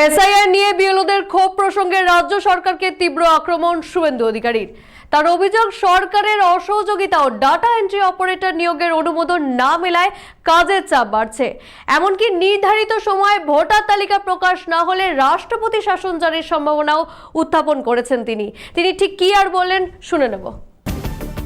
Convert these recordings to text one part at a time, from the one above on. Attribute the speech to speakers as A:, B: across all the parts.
A: SIR নিয়ে বিএলওদের ক্ষোভ প্রসঙ্গে রাজ্য সরকারকে তীব্র আক্রমণ শুভেন্দু অধিকারীর। তার অভিযোগ, সরকারের অসহযোগিতা ও ডাটা এন্ট্রি অপারেটর নিয়োগের অনুমোদন না মেলায় কাজের চাপ বাড়ছে। এমনকি নির্ধারিত সময়ে ভোটার তালিকা প্রকাশ না হলে রাষ্ট্রপতি শাসন জারির সম্ভাবনাও উত্থাপন করেছেন তিনি। তিনি ঠিক কি আর বললেন, শুনে নেব।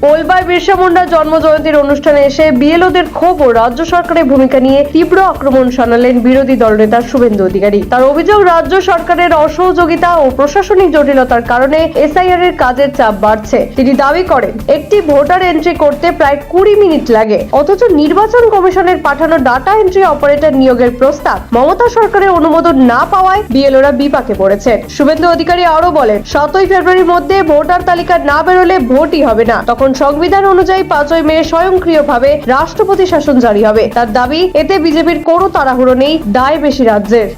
A: ওলবাই বিরসা মুন্ডার জন্মজয়ন্তীর অনুষ্ঠানে এসে বিএলওদের ক্ষোভ ও রাজ্য সরকারের ভূমিকা নিয়ে তীব্র আক্রমণ শানালেন বিরোধী দলনেতা শুভেন্দু অধিকারী। তার অভিযোগ, রাজ্য সরকারের অসহযোগিতা ও প্রশাসনিক জটিলতার কারণে এসআইআর এর কাজের চাপ বাড়ছে। তিনি দাবি করেন, একটি ভোটার এন্ট্রি করতে প্রায় কুড়ি মিনিট লাগে, অথচ নির্বাচন কমিশনের পাঠানো ডাটা এন্ট্রি অপারেটর নিয়োগের প্রস্তাব মমতা সরকারের অনুমোদন না পাওয়ায় বিএলওরা বিপাকে পড়েছে। শুভেন্দু অধিকারী আরও বলেন, সতই ফেব্রুয়ারির মধ্যে ভোটার তালিকা না বেরোলে ভোটই হবে না। তখন সংবিধান অনুযায়ী পাঁচই মে স্বয়ংক্রিয়ভাবে রাষ্ট্রপতি শাসন জারি হবে। তার দাবি, এতে বিজেপির কোনো তাড়াহুড়ো নেই দায় বেশি রাজ্যের।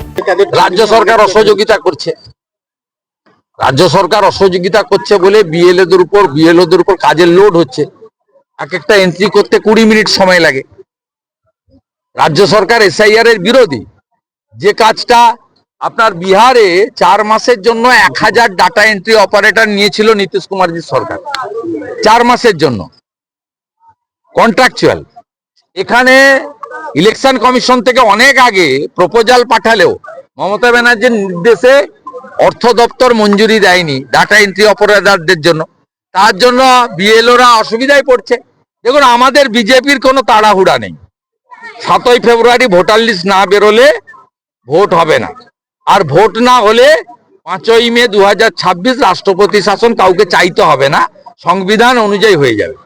B: রাজ্য সরকার অসহযোগিতা করছে। রাজ্য সরকার অসহযোগিতা করছে বলে বিএলএদের উপর, বিএলওদের উপর কাজের লোড হচ্ছে। এক একটা এন্ট্রি করতে কুড়ি মিনিট সময় লাগে। রাজ্য সরকার এসআইআর এর বিরোধী। যে কাজটা আপনার বিহারে চার মাসের জন্য এক হাজার ডাটা এন্ট্রি অপারেটর নিয়েছিল নীতিশ কুমারজির সরকার। চার মাসের জন্য। কন্ট্রাকচুয়াল এখানে ইলেকশন কমিশন থেকে অনেক আগে প্রপোজাল পাঠালেও মমতা ব্যানার্জির নির্দেশে অর্থ দপ্তর মঞ্জুরি দেয়নি ডাটা এন্ট্রি অপারেটরদের জন্য। তার জন্য বিএলওরা অসুবিধায় পড়ছে। দেখুন, আমাদের বিজেপির কোনো তাড়াহুড়া নেই। সাতই ফেব্রুয়ারি ভোটার লিস্ট না বেরোলে ভোট হবে না। আর ভোট না হলে পাঁচই মে দু হাজার ছাব্বিশ রাষ্ট্রপতি শাসন কাউকে চাইতে হবে না। সংবিধান অনুযায়ী হয়ে যাবে।